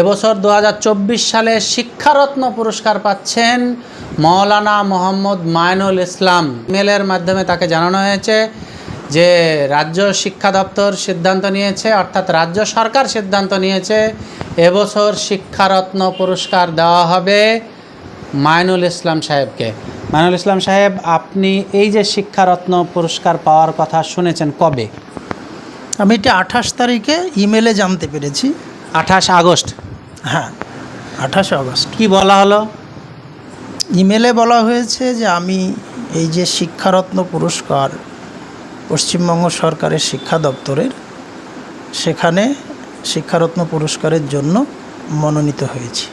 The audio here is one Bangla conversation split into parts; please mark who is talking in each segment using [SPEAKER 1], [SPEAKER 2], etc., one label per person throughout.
[SPEAKER 1] এবছর দু হাজার চব্বিশ সালে শিক্ষারত্ন পুরস্কার পাচ্ছেন মৌলানা মোহাম্মদ মাইনুল ইসলাম। ইমেলের মাধ্যমে তাকে জানানো হয়েছে যে রাজ্য শিক্ষা দপ্তর সিদ্ধান্ত নিয়েছে অর্থাৎ রাজ্য সরকার সিদ্ধান্ত নিয়েছে এবছর শিক্ষারত্ন পুরস্কার দেওয়া হবে মাইনুল ইসলাম সাহেবকে। মাইনুল ইসলাম সাহেব আপনি এই যে শিক্ষারত্ন পুরস্কার পাওয়ার কথা শুনেছেন কবে?
[SPEAKER 2] আমি এটা আঠাশ তারিখে ইমেলে জানতে পেরেছি।
[SPEAKER 1] আঠাশ আগস্ট।
[SPEAKER 2] হ্যাঁ আঠাশে আগস্ট।
[SPEAKER 1] কি বলা হলো?
[SPEAKER 2] ইমেলে বলা হয়েছে যে আমি এই যে শিক্ষারত্ন পুরস্কার পশ্চিমবঙ্গ সরকারের শিক্ষা দপ্তরের সেখানে শিক্ষারত্ন পুরস্কারের জন্য মনোনীত হয়েছি।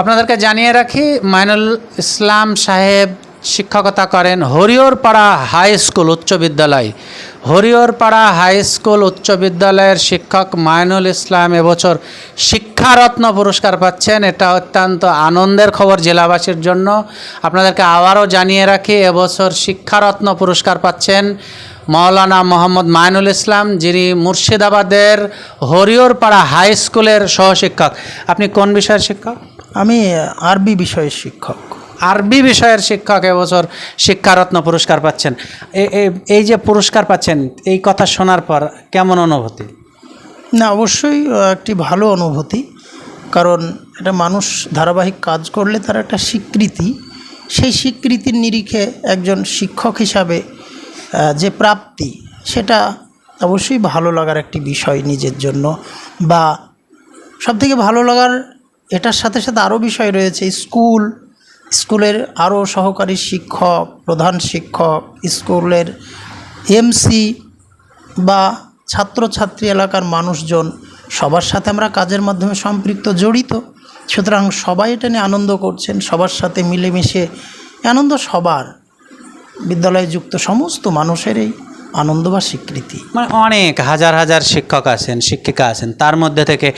[SPEAKER 1] আপনাদেরকে জানিয়ে রাখি মাইনুল ইসলাম সাহেব শিক্ষকতা করেন হরিহরপাড়া হাই স্কুল উচ্চ বিদ্যালয়। হরিহরপাড়া হাই স্কুল উচ্চ বিদ্যালয়ের শিক্ষক মাইনুল ইসলাম এবছর শিক্ষারত্ন পুরস্কার পাচ্ছেন। এটা অত্যন্ত আনন্দের খবর জেলাবাসীর জন্য। আপনাদেরকে আবারও জানিয়ে রাখি, এবছর শিক্ষারত্ন পুরস্কার পাচ্ছেন মাওলানা মোহাম্মদ মাইনুল ইসলাম, যিনি মুর্শিদাবাদের হরিহরপাড়া হাই স্কুলের সহশিক্ষক। আপনি কোন বিষয়ের শিক্ষক?
[SPEAKER 2] আমি আরবি বিষয়ের শিক্ষক।
[SPEAKER 1] আরবি বিষয়ের শিক্ষক এবছর শিক্ষারত্ন পুরস্কার পাচ্ছেন। এই যে পুরস্কার পাচ্ছেন, এই কথা শোনার পর কেমন অনুভূতি?
[SPEAKER 2] না, অবশ্যই একটি ভালো অনুভূতি। কারণ এটা মানুষ ধারাবাহিক কাজ করলে তার একটা স্বীকৃতি। সেই স্বীকৃতির নিরিখে একজন শিক্ষক হিসাবে যে প্রাপ্তি, সেটা অবশ্যই ভালো লাগার একটি বিষয় নিজের জন্য। বা সবথেকে ভালো লাগার, এটার সাথে সাথে আরও বিষয় রয়েছে, স্কুল স্কুলের আরও সহকারী শিক্ষক, প্রধান শিক্ষক, স্কুলের এমসি বা ছাত্রছাত্রী এলাকার মানুষজন সবার সাথে আমরা কাজের মাধ্যমে সম্পৃক্ত, জড়িত। সুতরাং সবাই এটা নিয়ে আনন্দ করছেন, সবার সাথে মিলেমিশে আনন্দ সবার। বিদ্যালয়ে যুক্ত সমস্ত মানুষেরই আনন্দ বা স্বীকৃতি।
[SPEAKER 1] মানে অনেক, হাজার হাজার শিক্ষক আছেন, শিক্ষিকা আছেন। তার মধ্যে থেকে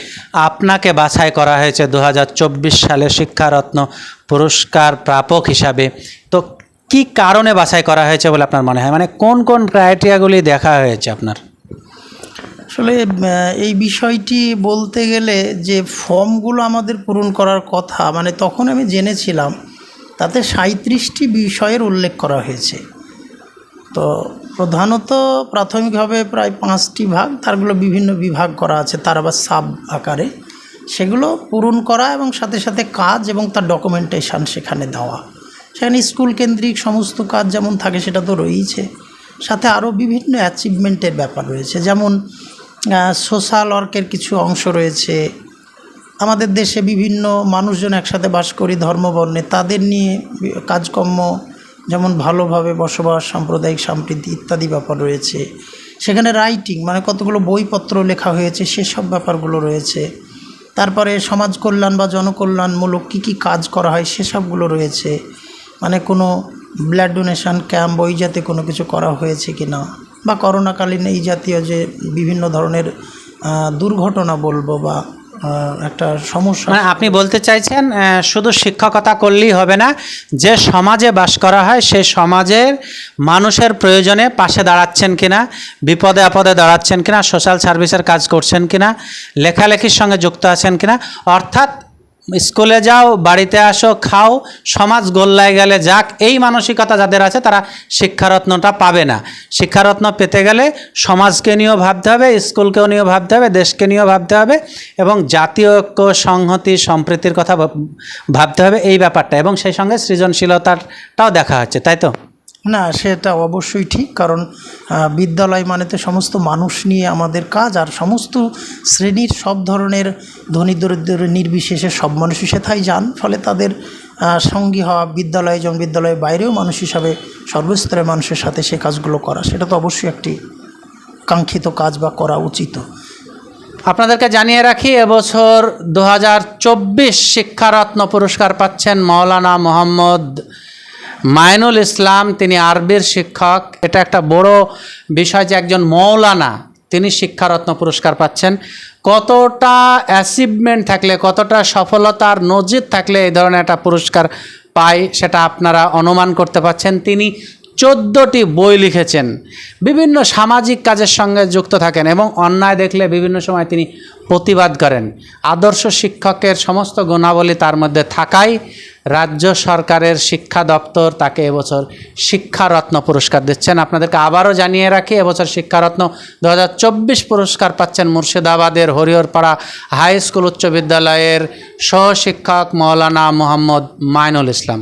[SPEAKER 1] আপনাকে বাছাই করা হয়েছে দু হাজার চব্বিশ সালে শিক্ষারত্ন পুরস্কার প্রাপক হিসাবে। তো কি কারণে বাছাই করা হয়েছে বলে আপনার মনে হয়? মানে কোন কোন ক্রাইটেরিয়াগুলি দেখা হয়েছে আপনার?
[SPEAKER 2] আসলে এই বিষয়টি বলতে গেলে যে ফর্মগুলো আমাদের পূরণ করার কথা মানে তখন আমি জেনেছিলাম, তাতে সাঁত্রিশটি বিষয়ের উল্লেখ করা হয়েছে। তো প্রধানত প্রাথমিকভাবে প্রায় পাঁচটি ভাগ, তারগুলো বিভিন্ন বিভাগ করা আছে, তার আবার সাব আকারে। সেগুলো পূরণ করা এবং সাথে সাথে কাজ এবং তার ডকুমেন্টেশন সেখানে দেওয়া। সেখানে স্কুল কেন্দ্রিক সমস্ত কাজ যেমন থাকে সেটা তো রয়েইছে। সাথে আরও বিভিন্ন অ্যাচিভমেন্টের ব্যাপার রয়েছে। যেমন সোশ্যাল ওয়ার্কের কিছু অংশ রয়েছে। আমাদের দেশে বিভিন্ন মানুষজন একসাথে বাস করি ধর্মবর্ণে। তাদের নিয়ে কাজকর্ম যেমন ভালোভাবে বসবাস, সাম্প্রদায়িক সম্প্রীতি ইত্যাদি ব্যাপার রয়েছে। সেখানে রাইটিং মানে কতগুলো বইপত্র লেখা হয়েছে, সেসব ব্যাপারগুলো রয়েছে। তারপরে সমাজ কল্যাণ বা জনকল্যাণমূলক কী কী কাজ করা হয় সেসবগুলো রয়েছে। মানে কোনো ব্লাড ডোনেশান ক্যাম্প ওই যাতে কোনো কিছু করা হয়েছে কি না? বা করোনাকালীন এই জাতীয় যে বিভিন্ন ধরনের দুর্ঘটনা বলব বা একটা সমস্যা।
[SPEAKER 1] মানে আপনি বলতে চাইছেন শুধু শিক্ষকতা করলেই হবে না, যে সমাজে বাস করা হয় সেই সমাজের মানুষের প্রয়োজনে পাশে দাঁড়াচ্ছেন কিনা, বিপদে আপদে দাঁড়াচ্ছেন কিনা সোশ্যাল সার্ভিসের কাজ করছেন কিনা, লেখালেখির সঙ্গে যুক্ত আছেন কিনা, অর্থাৎ স্কুলে যাও, বাড়িতে আসো, খাও, সমাজ গোল্লায় গেলে যাক, এই মানসিকতা যাদের আছে তারা শিক্ষারত্নটা পাবে না। শিক্ষারত্ন পেতে গেলে সমাজকে নিয়েও ভাবতে হবে, স্কুলকেও নিয়েও ভাবতে হবে, দেশকে নিয়েও ভাবতে হবে এবং জাতীয় ঐক্য, সংহতি, সম্প্রীতির কথা ভাবতে হবে, এই ব্যাপারটা এবং সেই সঙ্গে সৃজনশীলতাটাও দেখা হচ্ছে, তাই তো?
[SPEAKER 2] না, সেটা অবশ্যই ঠিক, কারণ বিদ্যালয় মানে তো সমস্ত মানুষ নিয়ে আমাদের কাজ, আর সমস্ত শ্রেণির সব ধরনের ধনী দরিদ্র নির্বিশেষে সব মানুষই সেথায় যান, ফলে তাদের সঙ্গী হওয়া বিদ্যালয় যেমন বিদ্যালয়ের বাইরেও মানুষ হিসাবে সর্বস্তরের মানুষের সাথে সে কাজগুলো করা, সেটা তো অবশ্যই একটি কাঙ্ক্ষিত কাজ বা করা উচিত।
[SPEAKER 1] আপনাদেরকে জানিয়ে রাখি, এবছর দু হাজার চব্বিশ শিক্ষারত্ন পুরস্কার পাচ্ছেন মৌলানা মোহাম্মদ মাইনুল ইসলাম, তিনি আরবির শিক্ষক। এটা একটা বড় বিষয় যে একজন মৌলানা, তিনি শিক্ষারত্ন পুরস্কার পাচ্ছেন। কতটা অ্যাচিভমেন্ট থাকলে, কতটা সফলতার নজির থাকলে এই ধরনের একটা পুরস্কার পায়, সেটা আপনারা অনুমান করতে পারছেন। তিনি চোদ্দোটি বই লিখেছেন। বিভিন্ন সামাজিক কাজের সঙ্গে যুক্ত থাকেন এবং অন্যায় দেখলে বিভিন্ন সময় তিনি প্রতিবাদ করেন। আদর্শ শিক্ষকের সমস্ত গুণাবলী তার মধ্যে থাকায় রাজ্য সরকারের শিক্ষা দপ্তর তাকে এবছর শিক্ষারত্ন পুরস্কার দিচ্ছেন। আপনাদেরকে আবারও জানিয়ে রাখি, এবছর শিক্ষারত্ন দু হাজার চব্বিশ পুরস্কার পাচ্ছেন মুর্শিদাবাদের হরিহরপাড়া হাই স্কুল উচ্চ বিদ্যালয়ের সহশিক্ষক মৌলানা মোহাম্মদ মাইনুল ইসলাম।